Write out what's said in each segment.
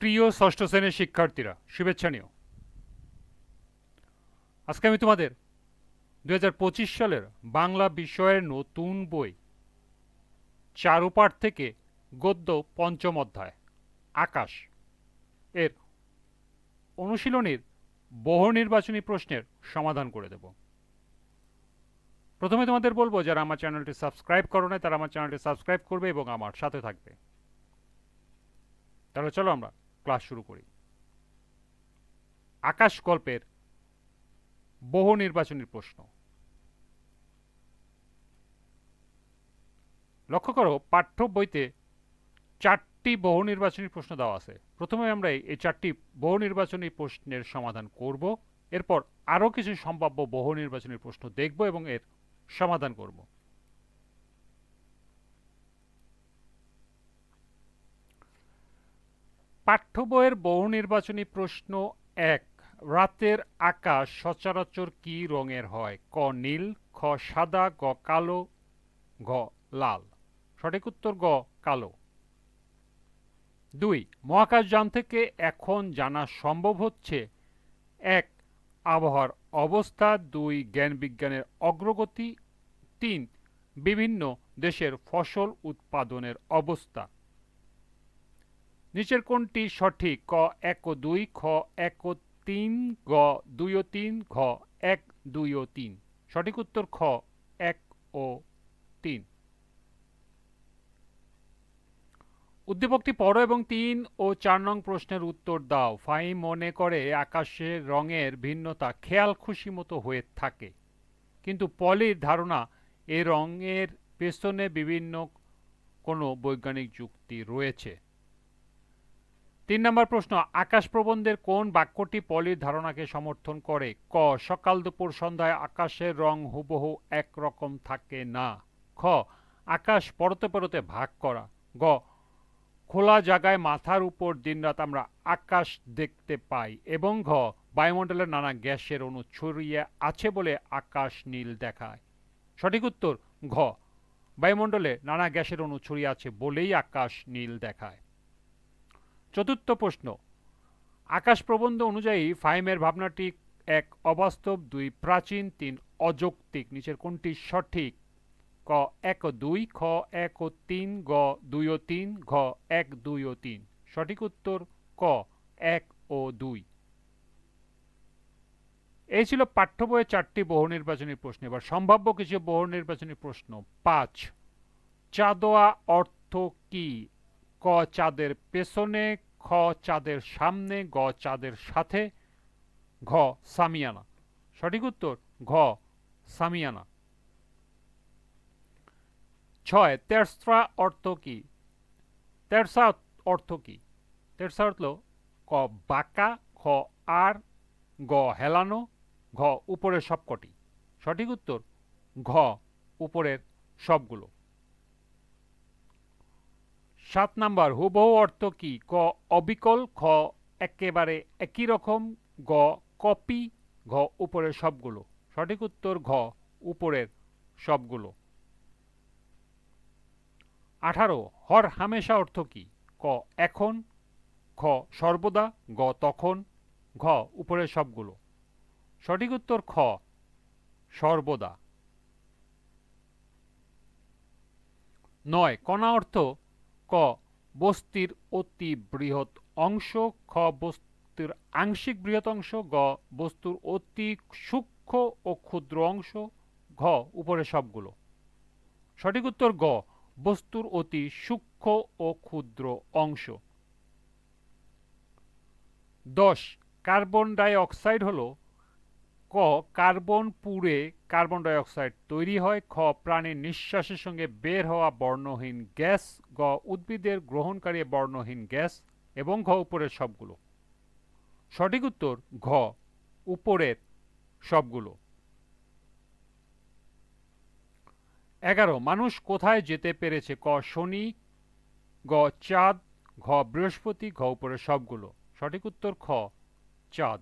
প্রিয় ষষ্ঠ শ্রেণির শিক্ষার্থীরা, শুভেচ্ছা নিও। আজকে আমি তোমাদের দু হাজার পঁচিশ সালের বাংলা বিষয়ের নতুন বই, চারুপাঠ থেকে গদ্য পঞ্চম অধ্যায়, আকাশ। এর অনুশীলনীর বহু নির্বাচনী প্রশ্নের সমাধান করে দেব। প্রথমে তোমাদের বলব, যারা আমার চ্যানেলটি সাবস্ক্রাইব করো না তারা আমার চ্যানেলটি সাবস্ক্রাইব করবে এবং আমার সাথে থাকবে। তাহলে চলো আমরা ক্লাস শুরু করি। আকাশ বহু নির্বাচনী প্রশ্ন। লক্ষ্য করো, পাঠ্য বইতে চারটি বহু নির্বাচনী প্রশ্ন দেওয়া আছে। প্রথমে আমরা এই চারটি বহু নির্বাচনী প্রশ্নের সমাধান করব। এরপর আরও কিছু সম্ভাব্য বহু নির্বাচনী প্রশ্ন দেখব এবং এর সমাধান করব। পাঠ্য বইয়ের বহু নির্বাচনী প্রশ্ন এক, রাতের আকাশ সচরাচর কি রঙের হয়? ক, নীল, খ, সাদা, গ, কালো, ঘ, লাল। সঠিক উত্তর গ, কালো। দুই মহাকাশযান থেকে এখন জানা সম্ভব হচ্ছে? এক, আবহাওয়ার অবস্থা। দুই, জ্ঞান বিজ্ঞানের অগ্রগতি। তিন, বিভিন্ন দেশের ফসল উৎপাদনের অবস্থা। নিচের কোনটি সঠিক? ক, এক ও দুই, খ, এক ও তিন, গ, দুই ও তিন, ঘ, এক, দুই ও তিন। সঠিক উত্তর খ, এক ও তিন। উদ্দীপকটি পড়ো এবং তিন ও চার নং প্রশ্নের উত্তর দাও। ফাই মনে করে আকাশের রঙের ভিন্নতা খেয়াল খুশি মতো হয়ে থাকে। কিন্তু পলির ধারণা, এ রঙের পেছনে বিভিন্ন কোনো বৈজ্ঞানিক যুক্তি রয়েছে। তিন নম্বর প্রশ্ন, আকাশ প্রবন্ধের কোন বাক্যটি পলির ধারণাকে সমর্থন করে? ক, সকাল দুপুর সন্ধ্যায় আকাশের রং হুবহু একরকম থাকে না। খ, আকাশ পরতে পরতে ভাগ করা। গ, খোলা জায়গায় মাথার উপর দিনরাত আমরা আকাশ দেখতে পাই এবং ঘ বায়ুমণ্ডলের নানা গ্যাসের অণু ছড়িয়ে আছে বলে আকাশ নীল দেখায়। সঠিক উত্তর, ঘ, বায়ুমণ্ডলে নানা গ্যাসের অণু ছড়িয়ে আছে বলেই আকাশ নীল দেখায়। চতুর্থ প্রশ্ন। আকাশ প্রবন্ধ অনুযায়ী ফাইমের ভাবনাটি এক অবাস্তব, দুই প্রাচীন, তিন অযৌক্তিক। নিচের কোনটি সঠিক? ক, এক ও দুই, খ, এক ও তিন, গ, দুই ও তিন, ঘ, এক, দুই ও তিন। সঠিক উত্তর ক, এক ও দুই। এই ছিল পাঠ্য বইয়ের চারটি বহু নির্বাচনী প্রশ্ন। এবার সম্ভাব্য কিছু বহু নির্বাচনী প্রশ্ন। পাঁচ, চাঁদোয়া অর্থ কি? ক চাঁদের পেছনে, খ চাঁদের সামনে, গ চাঁদের সাথে, ঘ সামিয়ানা। সঠিক উত্তর, ঘ সামিয়ানা। ছয়, তেরসা অর্থ কি? তেরসা অর্থ কি? তেরসা অর্থ ক বাঁকা, খ আর, গ হেলানো, ঘ উপরের সবকটি। সঠিক উত্তর, ঘ উপরের সবগুলো। সাত নাম্বার, হুবহু অর্থ কি? ক, অবিকল, খ, একেবারে একই রকম, গ, কপি, ঘ, উপরের সবগুলো। সঠিক উত্তর ঘ, উপরের সবগুলো। আঠারো, হর হামেশা অর্থ কি? ক, এখন, খ, সর্বদা, গ, তখন, ঘ, উপরের সবগুলো। সঠিক উত্তর খ, সর্বদা। নয়, কণা অর্থ ক, বস্তির অতি বৃহৎ অংশ, খ, বস্তুর আংশিক বৃহৎ অংশ, গ, বস্তুর অতি সূক্ষ্ম ও ক্ষুদ্র অংশ, ঘ উপরে সবগুলো। সঠিক উত্তর গ, বস্তুর অতি সূক্ষ্ম ও ক্ষুদ্র অংশ। দশ, কার্বন ডাই অক্সাইড হল ক, কার্বন পুড়ে কার্বন ডাই অক্সাইড তৈরি হয়, খ, প্রাণীর নিঃশ্বাসের সঙ্গে বের হওয়া বর্ণহীন গ্যাস, গ, উদ্ভিদের গ্রহণকারী বর্ণহীন গ্যাস, এবং ঘ, উপরের সবগুলো। সঠিক উত্তর, ঘ, উপরের সবগুলো। এগারো, মানুষ কোথায় যেতে পেরেছে? ক, শনি, গ, চাঁদ, ঘ, বৃহস্পতি, ঘ, উপরের সবগুলো। সঠিক উত্তর, খ, চাঁদ।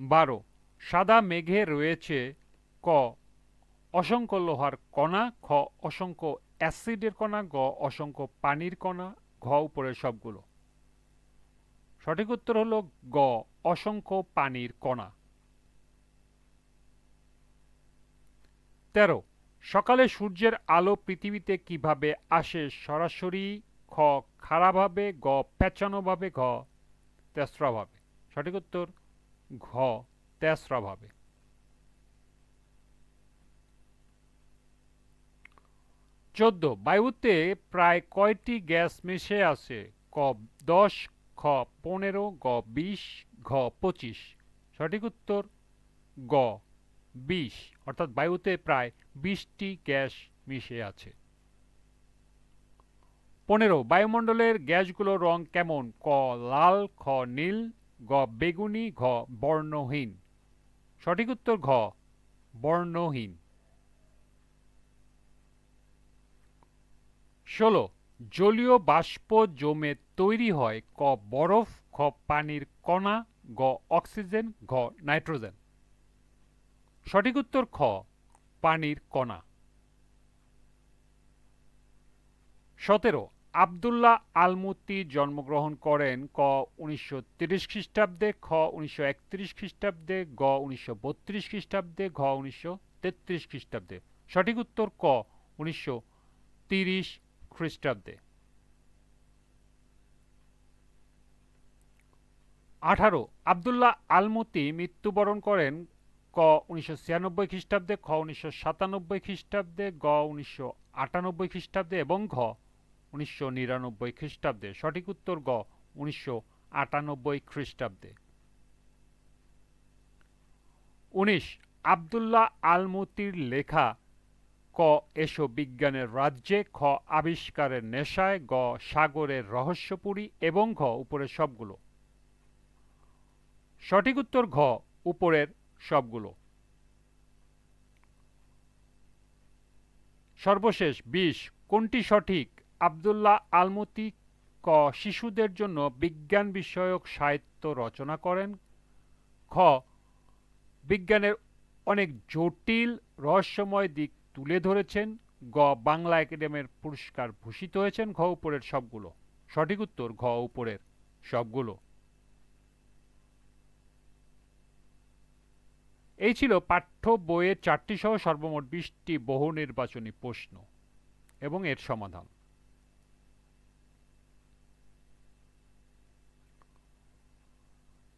বারো। সাদা মেঘে রয়েছে ক। অসংখ্য লোহার কণা, খ অসংখ্য অ্যাসিডের কণা, গ অসংখ্য পানির কণা, ঘ উপরের সবগুলো। সঠিক উত্তর হলো গ, অসংখ্য পানির কণা। তেরো। সকালে সূর্যের আলো পৃথিবীতে কীভাবে আসে সরাসরি, খ খাড়াভাবে গ পেঁচানোভাবে ঘ তেসরাভাবে সঠিক উত্তর ঘ তেসরাভাবে চোদ্দ, বায়ুতে প্রায় কয়টি গ্যাস মিশে আছে? ক, দশ, খ, পনেরো, গ, বিশ, ঘ, পঁচিশ। সঠিক উত্তর, গ, বিশ। অর্থাৎ বায়ুতে প্রায় বিশটি গ্যাস মিশে আছে। পনেরো, বায়ুমণ্ডলের গ্যাসগুলোর রং কেমন? ক, লাল, খ, নীল। গ বেগুনি, ঘ বর্ণহীন। সঠিক উত্তর ঘ, বর্ণহীন। ষোলো, জলীয় বাষ্প জমে তৈরি হয় ক বরফ খ পানির কণা, গ অক্সিজেন, ঘ নাইট্রোজেন। সঠিক উত্তর খ, পানির কণা। সতেরো আবদুল্লাহ আলমুতি জন্মগ্রহণ করেন ক উনিশশো খ্রিস্টাব্দে, খ উনিশশো একত্রিশ খ্রিস্টাব্দে, গ উনিশশো বত্রিশ খ্রিস্টাব্দে, ঘ উনিশশো তেত্রিশ খ্রিস্টাব্দে। সঠিক উত্তর ক উনিশশো খ্রিস্টাব্দে। আঠারো, আবদুল্লাহ আলমুতি মৃত্যুবরণ করেন ক উনিশশো ছিয়ানব্বই খ্রিস্টাব্দে, খ উনিশশো সাতানব্বই খ্রিস্টাব্দে, গ উনিশশো আটানব্বই খ্রিস্টাব্দে এবং ঘ উনিশশো নিরানব্বই খ্রিস্টাব্দে। সঠিক উত্তর গ, উনিশশো আটানব্বই খ্রিস্টাব্দে। উনিশ, আবদুল্লাহ আলমতির লেখা ক, এসো বিজ্ঞানের রাজ্যে, খ, আবিষ্কারের নেশায়, গ, সাগরের রহস্যপুরী এবং ঘ, উপরের সবগুলো। সঠিক উত্তর ঘ, উপরের সবগুলো। সর্বশেষ, বিশ, কোনটি সঠিক? আবদুল্লাহ আলমতি ক, শিশুদের জন্য বিজ্ঞান বিষয়ক সাহিত্য রচনা করেন। খ, বিজ্ঞানের অনেক জটিল, রহস্যময় দিক তুলে ধরেছেন। গ, বাংলা একাডেমির পুরস্কার ভূষিত হয়েছেন ঘ উপরের সবগুলো। সঠিক উত্তর, ঘ উপরের সবগুলো। এই ছিল পাঠ্য বইয়ের চারটি সহ সর্বমোট বিশটি বহু নির্বাচনী প্রশ্ন এবং এর সমাধান।